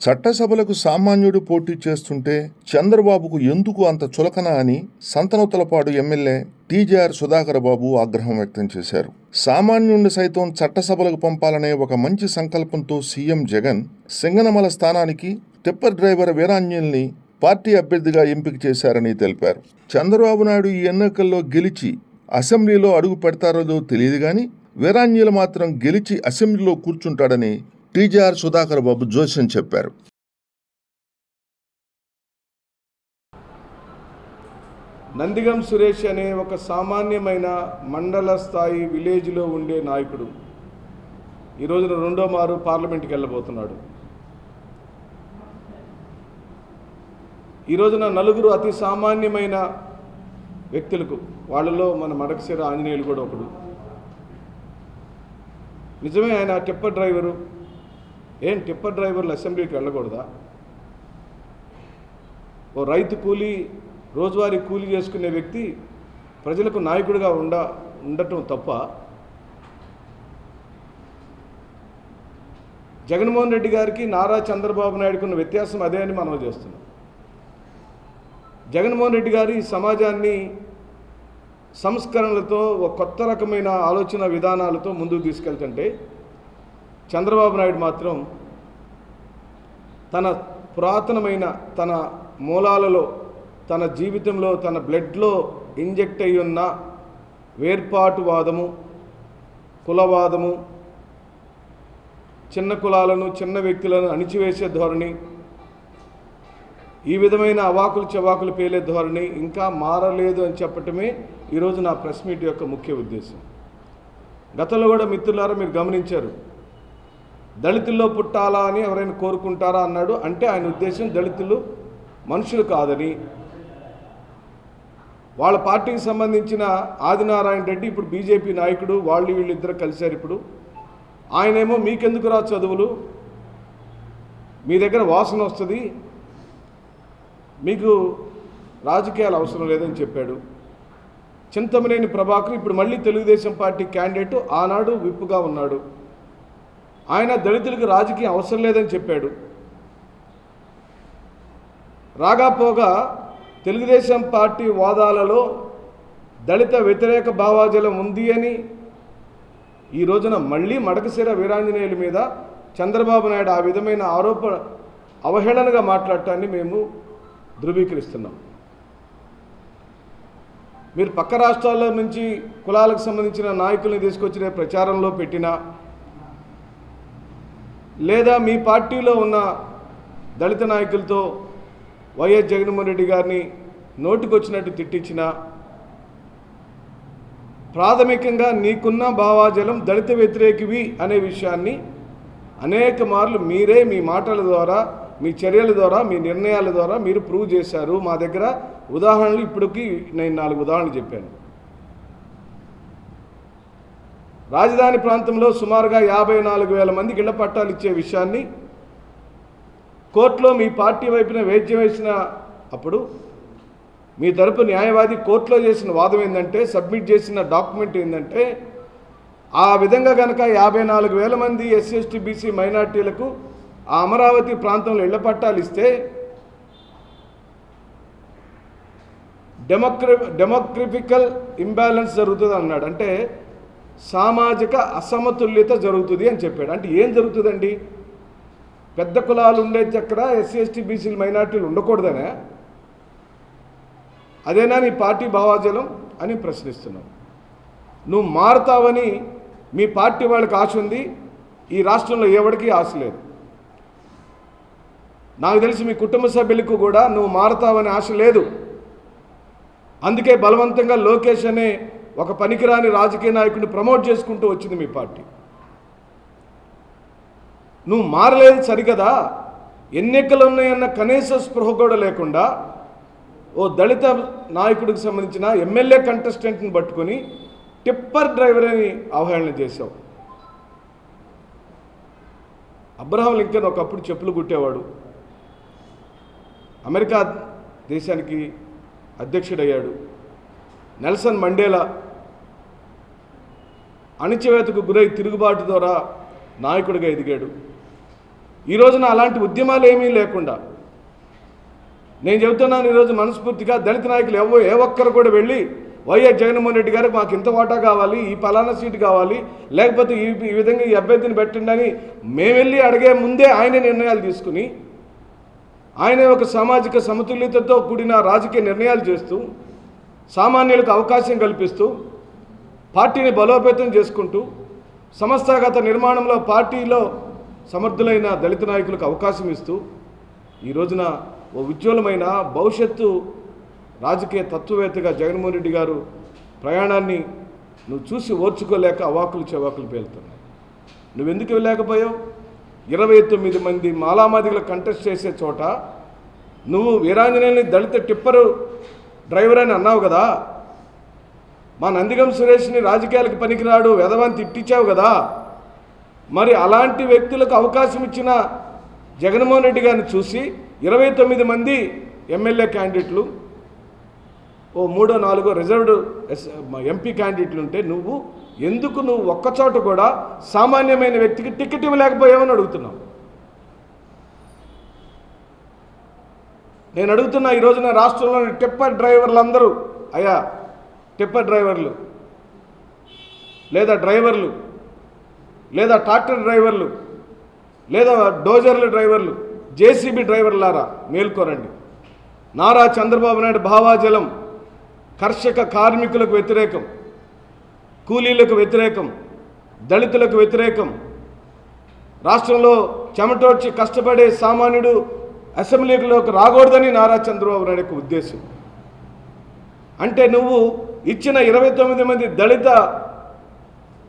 చట్టసభలకు సామాన్యుడు పోటీ చేస్తుంటే చంద్రబాబుకు ఎందుకు అంత చులకన అని సంతనోతలపాడు ఎమ్మెల్యే టీజేఆర్ సుధాకర్ బాబు ఆగ్రహం వ్యక్తం చేశారు. సామాన్యుణ్ణి సైతం చట్టసభలకు పంపాలనే ఒక మంచి సంకల్పంతో సీఎం జగన్ సింగనమల స్థానానికి టిప్పర్ డ్రైవర్ వీరాంజల్ని పార్టీ అభ్యర్థిగా ఎంపిక చేశారని తెలిపారు. చంద్రబాబు నాయుడు ఈ ఎన్నికల్లో గెలిచి అసెంబ్లీలో అడుగు పెడతారో తెలియదు గాని వీరాంజలు మాత్రం గెలిచి అసెంబ్లీలో కూర్చుంటాడని టీజీఆర్ సుధాకర్ బాబు జోస్యం చెప్పారు. నందిగం సురేష్ అనే ఒక సామాన్యమైన మండల స్థాయి విలేజ్లో ఉండే నాయకుడు. ఈ రోజున రెండో మారు పార్లమెంట్కి వెళ్ళబోతున్నాడు. ఈ రోజున నలుగురు అతి సామాన్యమైన వ్యక్తులకు వాళ్ళలో మన మడకశిర ఆంజనేయులు కూడా ఒకడు. నిజమే ఆయన టిప్పర్ డ్రైవరు. ఏం టిప్పర్ డ్రైవర్లు అసెంబ్లీకి వెళ్ళకూడదా? ఓ రైతు కూలీ రోజువారీ కూలీ చేసుకునే వ్యక్తి ప్రజలకు నాయకుడిగా ఉండ ఉండటం తప్ప జగన్మోహన్ రెడ్డి గారికి నారా చంద్రబాబు నాయుడుకు ఉన్న వ్యత్యాసం అదే అని మనం చేస్తున్నాం. జగన్మోహన్ రెడ్డి గారి సమాజాన్ని సంస్కరణలతో ఒక కొత్త రకమైన ఆలోచన విధానాలతో ముందుకు తీసుకెళ్తుంటే చంద్రబాబు నాయుడు మాత్రం తన పురాతనమైన తన మూలాలలో తన జీవితంలో తన బ్లడ్లో ఇంజెక్ట్ అయి ఉన్న వేర్పాటువాదము కులవాదము చిన్న కులాలను చిన్న వ్యక్తులను అణిచివేసే ధోరణి ఈ విధమైన అవాకులు చవాకులు పేలే ధోరణి ఇంకా మారలేదు అని చెప్పటమే ఈరోజు నా ప్రెస్ మీట్ యొక్క ముఖ్య ఉద్దేశం. గతంలో కూడా మిత్రులారా మీరు గమనించారు దళితుల్లో పుట్టాలా అని ఎవరైనా కోరుకుంటారా అన్నాడు. అంటే ఆయన ఉద్దేశం దళితులు మనుషులు కాదని. వాళ్ళ పార్టీకి సంబంధించిన ఆదినారాయణ రెడ్డి ఇప్పుడు బీజేపీ నాయకుడు వాళ్ళు వీళ్ళిద్దరు కలిశారు ఇప్పుడు. ఆయనేమో మీకెందుకు రా చదువులు? మీ దగ్గర వాసన వస్తుంది. మీకు రాజకీయాలు అవసరం లేదని చెప్పాడు. చింతమనేని ప్రభాకర్ ఇప్పుడు మళ్ళీ తెలుగుదేశం పార్టీ క్యాండిడేట్. ఆనాడు విప్పుగా ఉన్నాడు. ఆయన దళితులకు రాజకీయం అవసరం లేదని చెప్పాడు. రాగాపోగా తెలుగుదేశం పార్టీ వాదాలలో దళిత వ్యతిరేక భావాజలం ఉంది అని ఈ రోజున మళ్ళీ మడకశిర వీరాంజనేయుల మీద చంద్రబాబు నాయుడు ఆ విధమైన ఆరోపణ అవహేళనగా మాట్లాడటాన్ని మేము ధృవీకరిస్తున్నాం. మీరు పక్క రాష్ట్రాల నుంచి కులాలకు సంబంధించిన నాయకుల్ని తీసుకొచ్చిన ప్రచారంలో పెట్టినా లేదా మీ పార్టీలో ఉన్న దళిత నాయకులతో వైఎస్ జగన్మోహన్ రెడ్డి గారిని నోటుకొచ్చినట్టు తిట్టించిన ప్రాథమికంగా నీకున్న భావాజలం దళిత వ్యతిరేకివి అనే విషయాన్ని అనేక మార్లు మీరే మీ మాటల ద్వారా మీ చర్యల ద్వారా మీ నిర్ణయాల ద్వారా మీరు ప్రూవ్ చేశారు. మా దగ్గర ఉదాహరణలు ఇప్పటికి నేను నాలుగు ఉదాహరణలు చెప్పాను. రాజధాని ప్రాంతంలో సుమారుగా యాభై నాలుగు వేల మందికి ఇళ్ళ పట్టాలు ఇచ్చే విషయాన్ని కోర్టులో మీ పార్టీ వైపున వేద్యం వేసిన అప్పుడు మీ తరపు న్యాయవాది కోర్టులో చేసిన వాదం ఏంటంటే సబ్మిట్ చేసిన డాక్యుమెంట్ ఏంటంటే ఆ విధంగా కనుక యాభై నాలుగు వేల మంది ఎస్సీ ఎస్టీ బీసీ మైనార్టీలకు ఆ అమరావతి ప్రాంతంలో ఇళ్ళ పట్టాలు ఇస్తే డెమోక్ర డెమోక్రఫికల్ ఇంబ్యాలెన్స్ జరుగుతుంది అన్నాడు అంటే సామాజిక అసమతుల్యత జరుగుతుంది అని చెప్పాడు. అంటే ఏం జరుగుతుందండి? పెద్ద కులాలు ఉండే చక్ర ఎస్సీ ఎస్టీ బీసీలు మైనార్టీలు ఉండకూడదనే? అదేనా నీ పార్టీ భావాజలం అని ప్రశ్నిస్తున్నాం. నువ్వు మారుతావని మీ పార్టీ వాళ్ళకి ఆశ ఉంది ఈ రాష్ట్రంలో ఎవరికి ఆశ లేదు. నాకు తెలిసి మీ కుటుంబ సభ్యులకు కూడా నువ్వు మారుతావని ఆశ లేదు. అందుకే బలవంతంగా లోకేష్ అనే ఒక పనికిరాని రాజకీయ నాయకుడిని ప్రమోట్ చేసుకుంటూ వచ్చింది మీ పార్టీ. నువ్వు మారలేదు సరికదా ఎన్నికలు ఉన్నాయన్న కనీస స్పృహ కూడా లేకుండా ఓ దళిత నాయకుడికి సంబంధించిన ఎమ్మెల్యే కంటెస్టెంట్ని పట్టుకొని టిప్పర్ డ్రైవర్ అని అవహేళన చేశావు. అబ్రహాం లింకన్ ఒకప్పుడు చెప్పులు కుట్టేవాడు. అమెరికా దేశానికి అధ్యక్షుడయ్యాడు. నెల్సన్ మండేలా అణిచివేతకు గురై తిరుగుబాటు ద్వారా నాయకుడిగా ఎదిగాడు. ఈ రోజున అలాంటి ఉద్యమాలు ఏమీ లేకుండా నేను చెబుతున్నాను ఈరోజు మనస్ఫూర్తిగా దళిత నాయకులు ఎవ ఏ ఒక్కరు కూడా వెళ్ళి వైఎస్ జగన్మోహన్ రెడ్డి గారికి మాకు ఇంత వాటా కావాలి ఈ పలానా సీటు కావాలి లేకపోతే ఈ ఈ విధంగా ఈ అభ్యర్థిని పెట్టండి అని మేము వెళ్ళి అడిగే ముందే ఆయనే నిర్ణయాలు తీసుకుని ఆయన ఒక సామాజిక సమతుల్యతతో కూడిన రాజకీయ నిర్ణయాలు చేస్తూ సామాన్యులకు అవకాశం కల్పిస్తూ పార్టీని బలోపేతం చేసుకుంటూ సంస్థాగత నిర్మాణంలో పార్టీలో సమర్థులైన దళిత నాయకులకు అవకాశం ఇస్తూ ఈ రోజున ఓ ఉజ్వలమైన భవిష్యత్తు రాజకీయ తత్వవేత్తగా జగన్మోహన్ రెడ్డి గారు ప్రయాణాన్ని నువ్వు చూసి ఓర్చుకోలేక అవాకులు చెవాకులు పేలుతున్నావు నువ్వెందుకు వెళ్ళలేకపోయావు? ఇరవై తొమ్మిది మంది మాలామాదిగలు కంటెస్ట్ చేసే చోట నువ్వు వీరాంజనేయుని దళిత టిప్పరు డ్రైవర్ అని అన్నావు కదా? మా నందిగం సురేష్ని రాజకీయాలకు పనికిరాడు వెధవని తిట్టించావు కదా? మరి అలాంటి వ్యక్తులకు అవకాశం ఇచ్చిన జగన్మోహన్ రెడ్డి గారిని చూసి ఇరవై తొమ్మిది మంది ఎమ్మెల్యే క్యాండిడేట్లు ఓ మూడో నాలుగో రిజర్వ్డ్ ఎస్ ఎంపీ క్యాండిడేట్లు ఉంటే నువ్వు ఎందుకు నువ్వు ఒక్కచోట కూడా సామాన్యమైన వ్యక్తికి టికెట్ ఇవ్వలేకపోయావని అడుగుతున్నావు? నేను అడుగుతున్నా ఈ రోజున రాష్ట్రంలోని టిప్పర్ డ్రైవర్లు అందరూ అయ్యా టిప్పర్ డ్రైవర్లు లేదా డ్రైవర్లు లేదా ట్రాక్టర్ డ్రైవర్లు లేదా డోజర్ల డ్రైవర్లు జేసీబీ డ్రైవర్లారా మేల్కోరండి. నారా చంద్రబాబు నాయుడు భావాజలం కర్షక కార్మికులకు వ్యతిరేకం కూలీలకు వ్యతిరేకం దళితులకు వ్యతిరేకం రాష్ట్రంలో చెమటోడ్చి కష్టపడే సామాన్యుడు అసెంబ్లీలోకి రాకూడదని నారా చంద్రబాబు నాయుడు యొక్క ఉద్దేశం. అంటే నువ్వు ఇచ్చిన ఇరవై తొమ్మిది మంది దళిత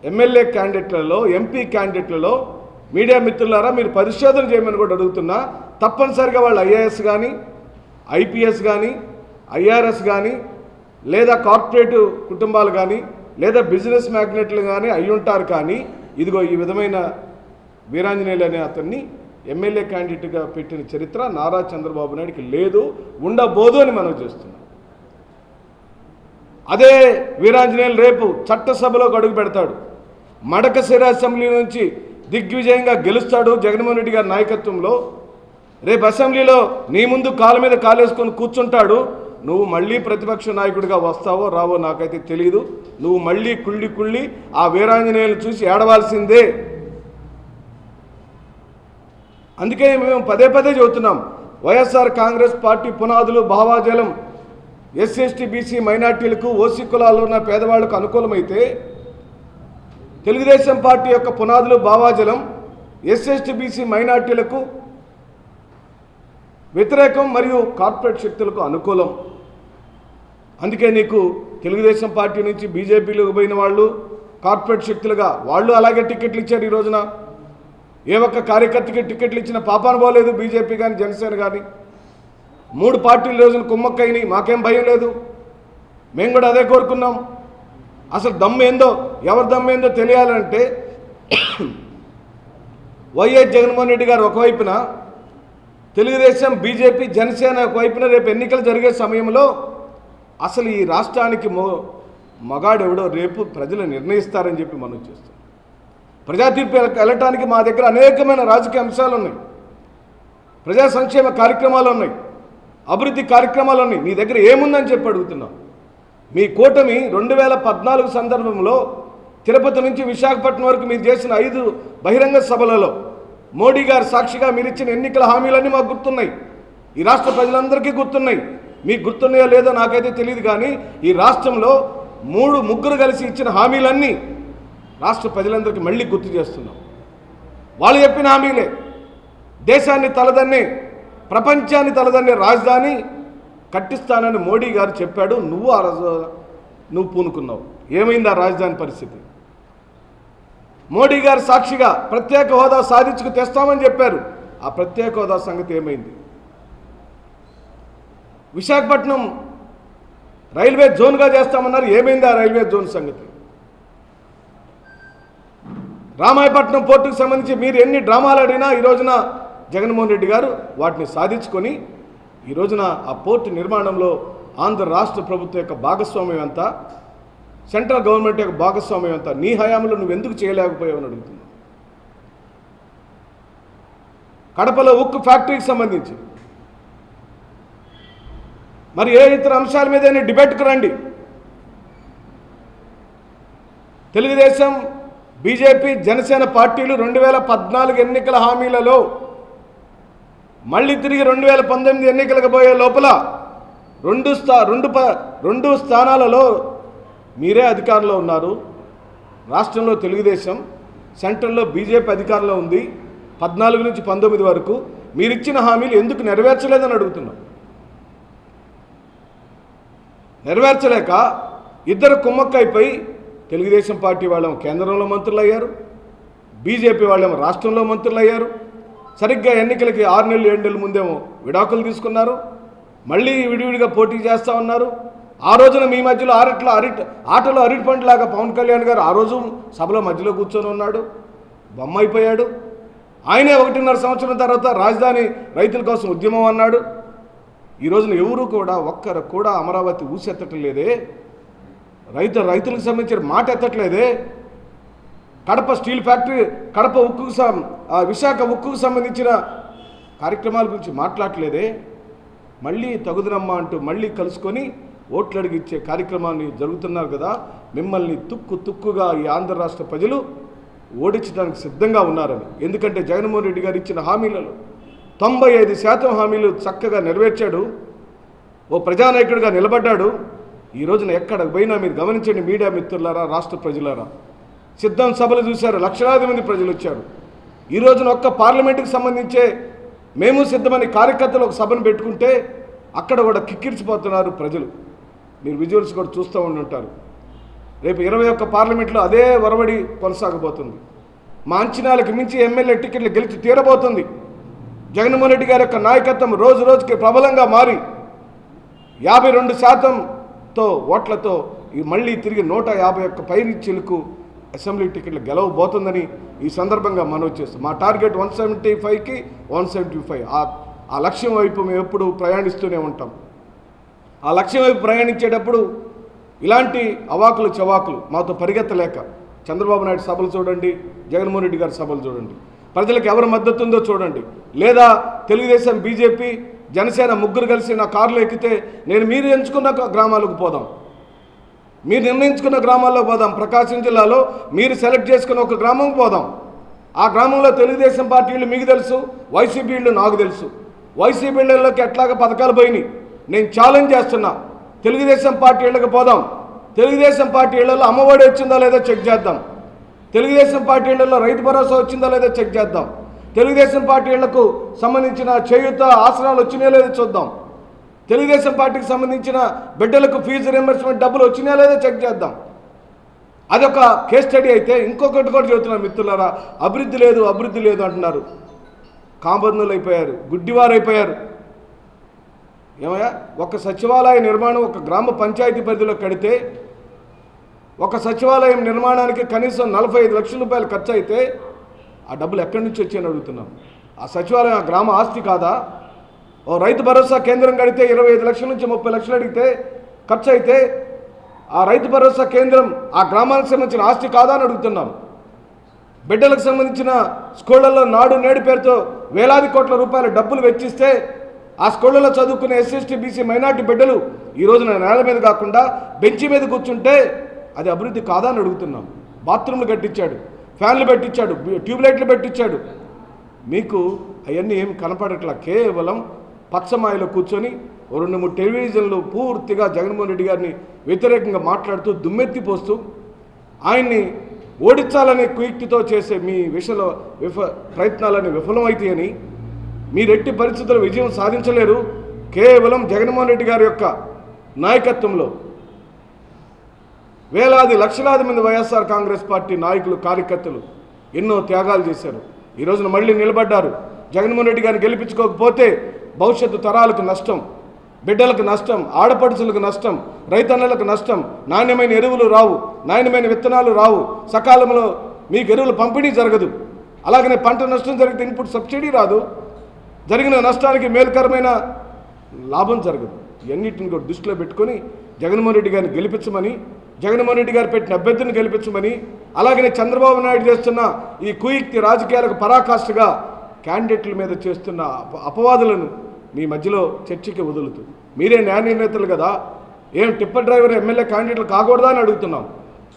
ఎమ్మెల్యే క్యాండిడేట్లలో ఎంపీ క్యాండిడేట్లలో మీడియా మిత్రులారా మీరు పరిశోధన చేయమని కూడా అడుగుతున్నా తప్పనిసరిగా వాళ్ళు ఐఏఎస్ కానీ ఐపీఎస్ కానీ ఐఆర్ఎస్ కానీ లేదా కార్పొరేట్ కుటుంబాలు కానీ లేదా బిజినెస్ మ్యాగ్నెట్లు కానీ అయి ఉంటారు కానీ ఇదిగో ఈ విధమైన వీరాంజనేయులు అనే అతన్ని ఎమ్మెల్యే క్యాండిడేట్గా పెట్టిన చరిత్ర నారా చంద్రబాబు నాయుడికి లేదు ఉండబోదు అని మనం చేస్తున్నాం. అదే వీరాంజనేయులు రేపు చట్టసభలోకి అడుగు పెడతాడు. మడకశిర అసెంబ్లీ నుంచి దిగ్విజయంగా గెలుస్తాడు జగన్మోహన్ రెడ్డి గారి నాయకత్వంలో. రేపు అసెంబ్లీలో నీ ముందు కాలు మీద కాలేసుకొని కూర్చుంటాడు. నువ్వు మళ్ళీ ప్రతిపక్ష నాయకుడిగా వస్తావో రావో నాకైతే తెలియదు నువ్వు మళ్ళీ కుళ్ళి కుళ్ళి ఆ వీరాంజనేయులు చూసి ఏడవాల్సిందే. అందుకే మేము పదే పదే చెబుతున్నాం వైఎస్ఆర్ కాంగ్రెస్ పార్టీ పునాదులు భావాజలం ఎస్సీ బీసీ మైనార్టీలకు ఓసీ కులాల్లో ఉన్న పేదవాళ్ళకు అనుకూలమైతే తెలుగుదేశం పార్టీ యొక్క పునాదులు భావాజలం ఎస్సీ బీసీ మైనార్టీలకు వ్యతిరేకం మరియు కార్పొరేట్ శక్తులకు అనుకూలం. అందుకే నీకు తెలుగుదేశం పార్టీ నుంచి బీజేపీలోకి పోయిన వాళ్ళు కార్పొరేట్ శక్తులుగా వాళ్ళు అలాగే టికెట్లు ఇచ్చారు ఈ రోజున. ఏ ఒక్క కార్యకర్తకి టికెట్లు ఇచ్చిన పాపాను పోలేదు బీజేపీ కానీ జనసేన కానీ మూడు పార్టీలు రోజున కుమ్మక్కైనాయి మాకేం భయం లేదు. మేము కూడా అదే కోరుకున్నాం. అసలు దమ్మేందో ఏందో ఎవరి దమ్మేందో ఏందో తెలియాలంటే వైఎస్ జగన్మోహన్ రెడ్డి గారు ఒకవైపున తెలుగుదేశం బీజేపీ జనసేన ఒకవైపున రేపు ఎన్నికలు జరిగే సమయంలో అసలు ఈ రాష్ట్రానికి మొ మగాడెవడో రేపు ప్రజలు నిర్ణయిస్తారని చెప్పి మనం చేస్తాం ప్రజా వెళ్ళటానికి మా దగ్గర అనేకమైన రాజకీయ అంశాలు ఉన్నాయి. ప్రజా సంక్షేమ కార్యక్రమాలు ఉన్నాయి. అభివృద్ధి కార్యక్రమాలు ఉన్నాయి. మీ దగ్గర ఏముందని చెప్పి అడుగుతున్నాం. మీ కూటమి రెండు వేల పద్నాలుగు సందర్భంలో తిరుపతి నుంచి విశాఖపట్నం వరకు మీరు చేసిన ఐదు బహిరంగ సభలలో మోడీ గారు సాక్షిగా మీరు ఇచ్చిన ఎన్నికల హామీలన్నీ మాకు గుర్తున్నాయి. ఈ రాష్ట్ర ప్రజలందరికీ గుర్తున్నాయి. మీకు గుర్తున్నాయో లేదో నాకైతే తెలియదు కానీ ఈ రాష్ట్రంలో మూడు ముగ్గురు కలిసి ఇచ్చిన హామీలన్నీ రాష్ట్ర ప్రజలందరికీ మళ్ళీ గుర్తు చేస్తున్నాం. వాళ్ళు చెప్పిన హామీలే. దేశాన్ని తలదన్ని ప్రపంచాన్ని తలదన్ని రాజధాని కట్టిస్తానని మోడీ గారు చెప్పాడు. నువ్వు ఆ రోజు నువ్వు పూనుకున్నావు. ఏమైంది ఆ రాజధాని పరిస్థితి? మోడీ గారు సాక్షిగా ప్రత్యేక హోదా సాధించుకు తెస్తామని చెప్పారు. ఆ ప్రత్యేక హోదా సంగతి ఏమైంది? విశాఖపట్నం రైల్వే జోన్గా చేస్తామన్నారు. ఏమైంది ఆ రైల్వే జోన్ సంగతి? రామాయపట్నం పోర్టుకు సంబంధించి మీరు ఎన్ని డ్రామాలు ఆడినా ఈ రోజున జగన్మోహన్ రెడ్డి గారు వాటిని సాధించుకొని ఈ రోజున ఆ పోర్టు నిర్మాణంలో ఆంధ్ర రాష్ట్ర ప్రభుత్వం యొక్క భాగస్వామ్యం ఎంత సెంట్రల్ గవర్నమెంట్ యొక్క భాగస్వామ్యం అంతా నీ హయాంలో నువ్వు ఎందుకు చేయలేకపోయావని అడుగుతున్నావు కడపలో ఉక్కు ఫ్యాక్టరీకి సంబంధించి. మరి ఏ ఇతర అంశాల మీద డిబేట్కు రండి. తెలుగుదేశం బీజేపీ జనసేన పార్టీలు రెండు వేల పద్నాలుగు ఎన్నికల హామీలలో మళ్ళీ తిరిగి రెండు వేల పంతొమ్మిది ఎన్నికలకు పోయే లోపల రెండు స్థా రెండు ప రెండు స్థానాలలో మీరే అధికారంలో ఉన్నారు. రాష్ట్రంలో తెలుగుదేశం సెంట్రల్లో బీజేపీ అధికారంలో ఉంది. పద్నాలుగు నుంచి పంతొమ్మిది వరకు మీరిచ్చిన హామీలు ఎందుకు నెరవేర్చలేదని అడుగుతున్నాం. నెరవేర్చలేక ఇద్దరు కుమ్మక్కైపోయి తెలుగుదేశం పార్టీ వాళ్ళేమో కేంద్రంలో మంత్రులు అయ్యారు బీజేపీ వాళ్ళేమో రాష్ట్రంలో మంత్రులు అయ్యారు సరిగ్గా ఎన్నికలకి ఆరు నెలలు ఏడు నెలల ముందేమో విడాకులు తీసుకున్నారు. మళ్ళీ విడివిడిగా పోటీ చేస్తూ ఉన్నారు. ఆ రోజున మీ మధ్యలో ఆరట్ల అరిట్ ఆటలో అరిటి పండులాగా పవన్ కళ్యాణ్ గారు ఆ రోజు సభలో మధ్యలో కూర్చొని ఉన్నాడు. బొమ్మ అయిపోయాడు. ఆయనే ఒకటిన్నర సంవత్సరం తర్వాత రాజధాని రైతుల కోసం ఉద్యమం అన్నాడు. ఈ రోజున ఎవరు కూడా ఒక్కరు కూడా అమరావతి ఊసెత్తటం లేదే. రైతు రైతులకు సంబంధించిన మాట ఎత్తట్లేదే. కడప స్టీల్ ఫ్యాక్టరీ కడప ఉక్కుకు సం- ఆ విశాఖ ఉక్కుకు సంబంధించిన కార్యక్రమాల గురించి మాట్లాడలేదే మళ్ళీ తగుదనమ్మా అంటూ మళ్ళీ కలుసుకొని ఓట్లు అడిగిచ్చే కార్యక్రమాన్ని జరుగుతున్నారు కదా. మిమ్మల్ని తుక్కు తుక్కుగా ఈ ఆంధ్ర రాష్ట్ర ప్రజలు ఓడించడానికి సిద్ధంగా ఉన్నారని. ఎందుకంటే జగన్మోహన్ రెడ్డి గారు ఇచ్చిన హామీలలో తొంభై ఐదు శాతం హామీలు చక్కగా నెరవేర్చాడు. ఓ ప్రజానాయకుడిగా నిలబడ్డాడు. ఈ రోజున ఎక్కడ పోయినా మీరు గమనించండి మీడియా మిత్రులారా రాష్ట్ర ప్రజలారా. సిద్ధం సభలు చూశారు లక్షలాది మంది ప్రజలు వచ్చారు. ఈ రోజున ఒక్క పార్లమెంటుకి సంబంధించే మేము సిద్ధమని కార్యకర్తలు ఒక సభను పెట్టుకుంటే అక్కడ కూడా కిక్కిరిచిపోతున్నారు ప్రజలు. మీరు విజువల్స్ కూడా చూస్తూ ఉంటారు రేపు ఇరవై ఒక్క పార్లమెంట్లో అదే వరవడి కొనసాగబోతుంది. మా అంచనాలకు మించి ఎమ్మెల్యే టికెట్లు గెలిచి తీరబోతుంది. జగన్మోహన్ రెడ్డి గారి యొక్క నాయకత్వం రోజు రోజుకి ప్రబలంగా మారి యాభై రెండు శాతం తో ఓట్లతో మళ్ళీ తిరిగి నూట యాభై ఒక్క పైరిచ్చీలకు అసెంబ్లీ టికెట్లు గెలవబోతుందని ఈ సందర్భంగా మనవి చేస్తాం మా టార్గెట్ వన్ సెవెంటీ ఫైవ్కి వన్ సెవెంటీ ఫైవ్. ఆ లక్ష్యం వైపు మేము ఎప్పుడు ప్రయాణిస్తూనే ఉంటాం. ఆ లక్ష్యం వైపు ప్రయాణించేటప్పుడు ఇలాంటి అవాకులు చవాకులు మాతో పరిగెత్తలేక చంద్రబాబు నాయుడు సభలు చూడండి జగన్మోహన్ రెడ్డి గారి సభలు చూడండి ప్రజలకు ఎవరి మద్దతు ఉందో చూడండి లేదా తెలుగుదేశం బీజేపీ జనసేన ముగ్గురు కలిసి నా కారులో ఎక్కితే నేను మీరు ఎంచుకున్న గ్రామాలకు పోదాం. మీరు నిర్ణయించుకున్న గ్రామాల్లో పోదాం. ప్రకాశం జిల్లాలో మీరు సెలెక్ట్ చేసుకున్న ఒక గ్రామంకి పోదాం. ఆ గ్రామంలో తెలుగుదేశం పార్టీలు మీకు తెలుసు వైసీపీ నాకు తెలుసు. వైసీపీ ఎట్లాగ పథకాలు పోయినాయి? నేను ఛాలెంజ్ చేస్తున్నా. తెలుగుదేశం పార్టీలకు పోదాం. తెలుగుదేశం పార్టీలలో అమ్మఒడి వచ్చిందా లేదో చెక్ చేద్దాం. తెలుగుదేశం పార్టీలలో రైతు భరోసా వచ్చిందా లేదో చెక్ చేద్దాం. తెలుగుదేశం పార్టీ ఇళ్ళకు సంబంధించిన చేయూత ఆసనాలు వచ్చినాయో లేదో చూద్దాం. తెలుగుదేశం పార్టీకి సంబంధించిన బిడ్డలకు ఫీజు రియంబర్స్మెంట్ డబ్బులు వచ్చినాయో లేదో చెక్ చేద్దాం. అదొక కేస్ స్టడీ అయితే ఇంకొకటి కూడా చెబుతున్నారు మిత్రులారా అభివృద్ధి లేదు అభివృద్ధి లేదు అంటున్నారు. కాంబంధులు అయిపోయారు గుడ్డివారు అయిపోయారు. ఏమయ్యా ఒక సచివాలయ నిర్మాణం ఒక గ్రామ పంచాయతీ పరిధిలో కడితే ఒక సచివాలయం నిర్మాణానికి కనీసం నలభై ఐదు లక్షల రూపాయలు ఖర్చు అయితే ఆ డబ్బులు ఎక్కడి నుంచి వచ్చాయని అడుగుతున్నాం. ఆ సచివాలయం ఆ గ్రామ ఆస్తి కాదా? ఓ రైతు భరోసా కేంద్రం కడితే ఇరవై ఐదు లక్షల నుంచి ముప్పై లక్షలు అడిగితే ఖర్చు అయితే ఆ రైతు భరోసా కేంద్రం ఆ గ్రామానికి సంబంధించిన ఆస్తి కాదా అని అడుగుతున్నాం. బిడ్డలకు సంబంధించిన స్కూళ్ళల్లో నాడు నేడు పేరుతో వేలాది కోట్ల రూపాయల డబ్బులు వెచ్చిస్తే ఆ స్కూళ్ళలో చదువుకునే ఎస్సీఎస్టీ బీసీ మైనార్టీ బిడ్డలు ఈ రోజున నేల మీద కాకుండా బెంచి మీద కూర్చుంటే అది అభివృద్ధి కాదా అని అడుగుతున్నాం. బాత్రూమ్లు కట్టించాడు. ఫ్యాన్లు పెట్టించాడు ట్యూబ్లైట్లు పెట్టించాడు. మీకు అవన్నీ ఏమి కనపడట్లా? కేవలం పచ్చమాయలో కూర్చొని ఓ రెండు మూడు టెలివిజన్లు పూర్తిగా జగన్మోహన్ రెడ్డి గారిని వ్యతిరేకంగా మాట్లాడుతూ దుమ్మెత్తిపోస్తూ ఆయన్ని ఓడించాలనే కుయుక్తితో చేసే మీ విషయంలో విఫ ప్రయత్నాలని విఫలమైతాయని మీరెట్టి పరిస్థితుల్లో విజయం సాధించలేరు. కేవలం జగన్మోహన్ రెడ్డి గారి యొక్క నాయకత్వంలో వేలాది లక్షలాది మంది వైఎస్ఆర్ కాంగ్రెస్ పార్టీ నాయకులు కార్యకర్తలు ఎన్నో త్యాగాలు చేశారు. ఈ రోజున మళ్ళీ నిలబడ్డారు. జగన్మోహన్ రెడ్డి గారిని గెలిపించుకోకపోతే భవిష్యత్తు తరాలకు నష్టం బిడ్డలకు నష్టం ఆడపడుచులకు నష్టం రైతన్నలకు నష్టం నాణ్యమైన ఎరువులు రావు నాణ్యమైన విత్తనాలు రావు సకాలంలో మీకు ఎరువులు పంపిణీ జరగదు. అలాగనే పంట నష్టం జరిగితే ఇన్పుట్ సబ్సిడీ రాదు. జరిగిన నష్టానికి మేలుకరమైన లాభం జరగదు. ఇవన్నిటిని కూడా దృష్టిలో పెట్టుకొని జగన్మోహన్ రెడ్డి గారిని గెలిపించమని జగన్మోహన్ రెడ్డి గారు పెట్టిన అభ్యర్థిని గెలిపించమని అలాగనే చంద్రబాబు నాయుడు చేస్తున్న ఈ కుయుక్తి రాజకీయాలకు పరాకాష్ఠగా క్యాండిడేట్ల మీద చేస్తున్న అప- అపవాదులను మీ మధ్యలో చర్చకి వదులుతూ. మీరే న్యాయ నిర్ణేతలు కదా? ఏం టిప్పర్ డ్రైవర్ ఎమ్మెల్యే క్యాండిడేట్లు కాకూడదా అని అడుగుతున్నాం.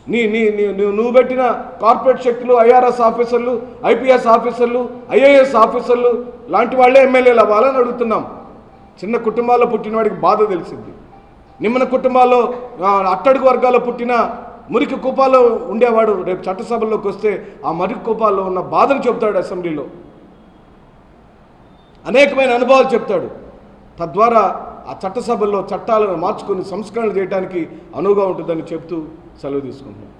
నీ నీ నువ్వు నువ్వు పెట్టిన కార్పొరేట్ శక్తులు ఐఆర్ఎస్ ఆఫీసర్లు ఐపీఎస్ ఆఫీసర్లు ఐఏఎస్ ఆఫీసర్లు లాంటి వాళ్ళే ఎమ్మెల్యేలు అవ్వాలని అడుగుతున్నాం. చిన్న కుటుంబాల్లో పుట్టిన వాడికి బాధ తెలిసింది. నిమ్మన కుటుంబాల్లో అట్టడుగు వర్గాల్లో పుట్టిన మురికి కూపాల్లో ఉండేవాడు రేపు చట్టసభల్లోకి వస్తే ఆ మురికి కూపాల్లో ఉన్న బాధను చెబుతాడు అసెంబ్లీలో. అనేకమైన అనుభవాలు చెప్తాడు. తద్వారా ఆ చట్టసభల్లో చట్టాలను మార్చుకొని సంస్కరణలు చేయడానికి అనువుగా ఉంటుందని చెప్తూ సెలవు తీసుకుంటున్నాను